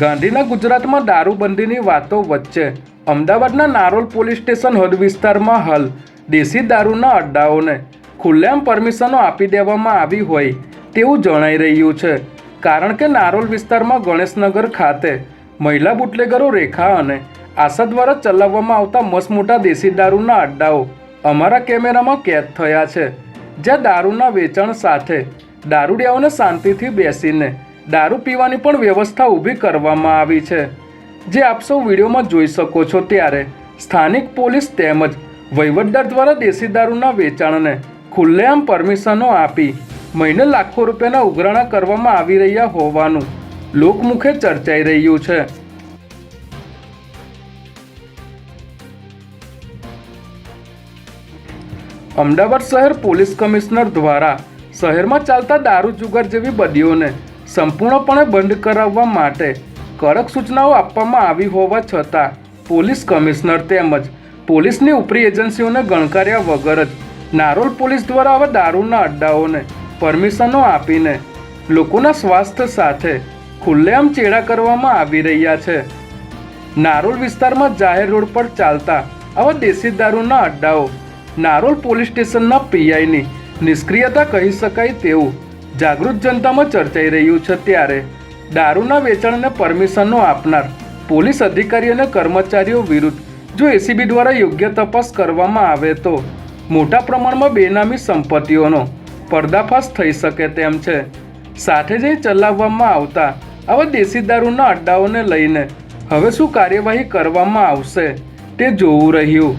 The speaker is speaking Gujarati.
ગાંધીના ગુજરાતમાં દારૂબંધીની વાતો વચ્ચે અમદાવાદના નારોલ પોલીસ સ્ટેશન હદ વિસ્તારમાં હાલ દેશી દારૂના અડ્ડાઓને ખુલ્લેઆમ પરમિશનો આપી દેવામાં આવી હોય તેવું જણાઈ રહ્યું છે. કારણ કે નારોલ વિસ્તારમાં ગણેશનગર ખાતે મહિલા બુટલેગરો રેખા અને આશા દ્વારા ચલાવવામાં આવતા મસમોટા દેશી દારૂના અડ્ડાઓ અમારા કેમેરામાં કેદ થયા છે. જ્યાં દારૂના વેચાણ સાથે દારૂડિયાઓને શાંતિથી બેસીને દારૂ પીવાની પણ વ્યવસ્થા ઊભી કરવામાં આવી છે. જે આપ સૌ વિડીયોમાં જોઈ શકો છો ત્યારે, સ્થાનિક પોલીસ તેમજ વહીવટદાર દ્વારા દેશી દારૂના વેચાણને ખુલ્લેઆમ પરમિશનો આપી મહિને લાખો રૂપિયાના ઉઘરાણા કરવામાં આવી રહ્યા હોવાનું લોકમુખે ચર્ચાઈ રહ્યું છે. અમદાવાદ શહેર પોલીસ કમિશનર દ્વારા શહેરમાં ચાલતા દારૂ જુગાર જેવી બદીઓને સંપૂર્ણપણે બંધ કરાવવા માટે કડક સૂચનાઓ આપવામાં આવી હોવા છતાં પોલીસ કમિશનર તેમજ પોલીસની ઉપરી એજન્સીઓને ગણકાર્યા વગર જ નારોલ પોલીસ દ્વારા હવે દારૂના અડ્ડાઓને પરમિશનો આપીને લોકોના સ્વાસ્થ્ય સાથે ખુલ્લેઆમ ચેડા કરવામાં આવી રહ્યા છે. નારોલ વિસ્તારમાં જાહેર રોડ પર ચાલતા આવા દેશી દારૂના અડ્ડાઓ નારોલ પોલીસ સ્ટેશનના પીઆઈની નિષ્ક્રિયતા કહી શકાય તેવું જાગૃત જનતામાં ચર્ચાઈ રહ્યું છે ત્યારે દારૂના વેચાણને પરમિશનો આપનાર પોલીસ અધિકારી અને કર્મચારીઓ વિરુદ્ધ જો એસીબી દ્વારા યોગ્ય તપાસ કરવામાં આવે તો મોટા પ્રમાણમાં બેનામી સંપત્તિઓનો પર્દાફાશ થઈ શકે તેમ છે. સાથે જ ચલાવવામાં આવતા આવા દેશી દારૂના અડ્ડાઓને લઈને હવે શું કાર્યવાહી કરવામાં આવશે તે જોવું રહ્યું.